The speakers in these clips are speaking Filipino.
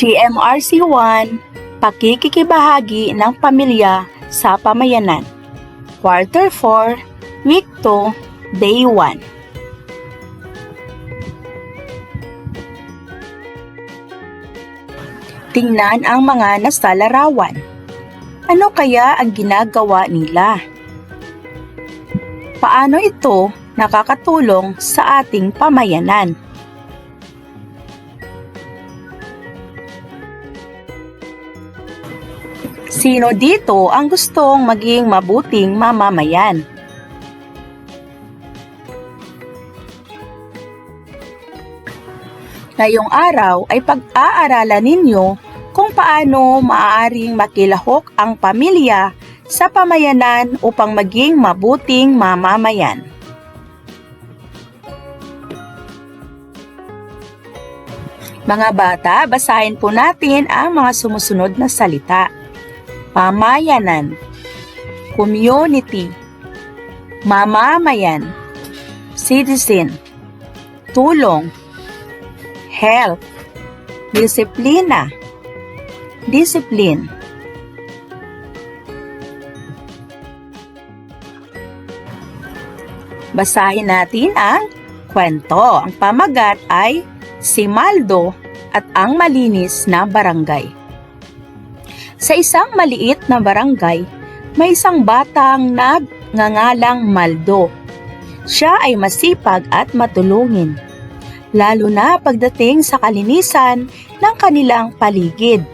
GMRC 1, Pakikikibahagi ng Pamilya sa Pamayanan. Quarter 4, Week 2, Day 1. Tingnan ang mga nasalarawan. Ano kaya ang ginagawa nila? Paano ito nakakatulong sa ating pamayanan? Sino dito ang gustong maging mabuting mamamayan? Ngayong araw ay pag-aaralan ninyo kung paano maaaring makilahok ang pamilya sa pamayanan upang maging mabuting mamamayan. Mga bata, basahin po natin ang mga sumusunod na salita. Pamayanan. Community. Mamamayan. Citizen. Tulong. Health. Disiplina. Discipline. Basahin natin ang kwento. Ang pamagat ay si Maldo at ang malinis na barangay. Sa isang maliit na barangay, may isang batang nagngangalang Maldo. Siya ay masipag at matulungin, lalo na pagdating sa kalinisan ng kanilang paligid.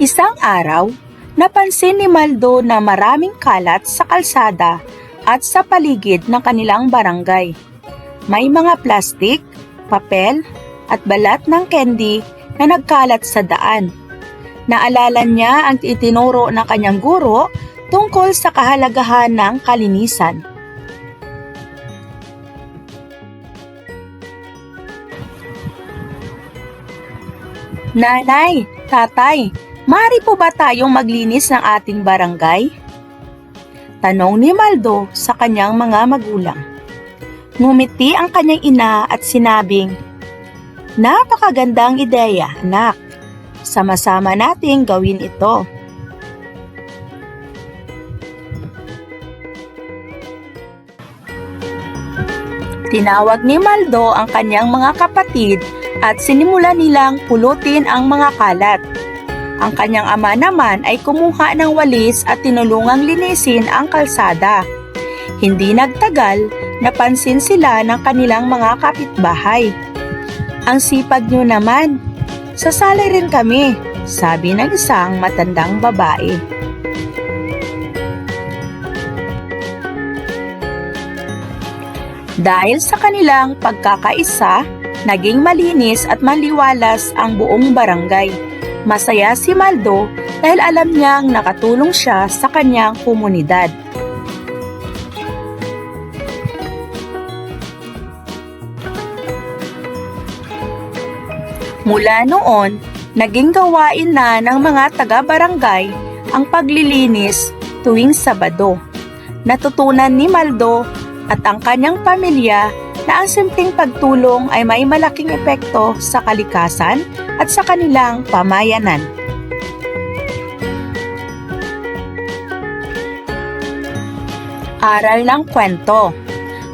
Isang araw, napansin ni Maldo na maraming kalat sa kalsada at sa paligid ng kanilang barangay. May mga plastik, papel, at balat ng candy na nagkalat sa daan. Naalala niya ang itinuro ng kanyang guro tungkol sa kahalagahan ng kalinisan. Nanay, tatay, mari po ba tayong maglinis ng ating barangay? Tanong ni Maldo sa kanyang mga magulang. Ngumiti ang kanyang ina at sinabing, Napakagandang ideya, anak. Sama-sama nating gawin ito. Tinawag ni Maldo ang kanyang mga kapatid at sinimula nilang pulutin ang mga kalat. Ang kanyang ama naman ay kumuha ng walis at tinulungang linisin ang kalsada. Hindi nagtagal, napansin sila ng kanilang mga kapitbahay. Ang sipag nyo naman. Sasali rin kami, sabi ng isang matandang babae. Dahil sa kanilang pagkakaisa, naging malinis at maliwalas ang buong barangay. Masaya si Maldo dahil alam niyang nakatulong siya sa kanyang komunidad. Mula noon, naging gawain na ng mga taga-barangay ang paglilinis tuwing Sabado. Natutunan ni Maldo at ang kanyang pamilya na ang simpleng pagtulong ay may malaking epekto sa kalikasan at sa kanilang pamayanan. Aral ng kwento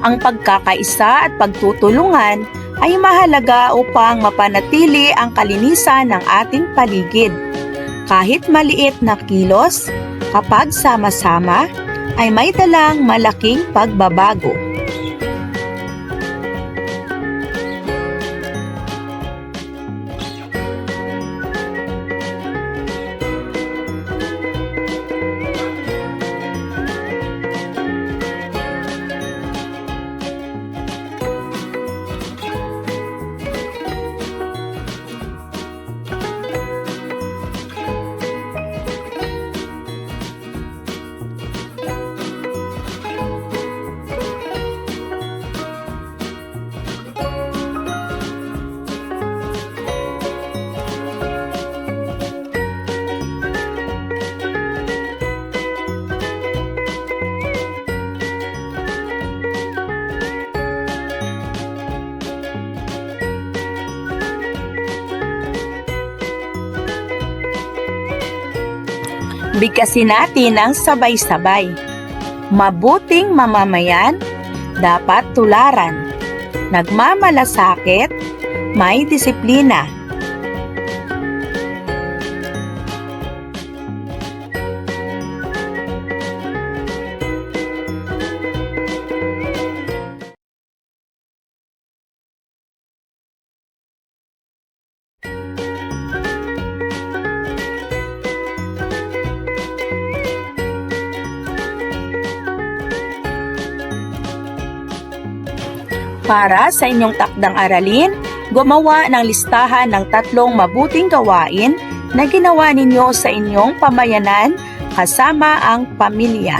Ang pagkakaisa at pagtutulungan ay mahalaga upang mapanatili ang kalinisan ng ating paligid. Kahit maliit na kilos, kapag sama-sama, ay may dalang malaking pagbabago. Bigkasin natin ang sabay-sabay. Mabuting mamamayan, dapat tularan. Nagmamalasakit, may disiplina. Para sa inyong takdang aralin, gumawa ng listahan ng tatlong mabuting gawain na ginawa ninyo sa inyong pamayanan kasama ang pamilya.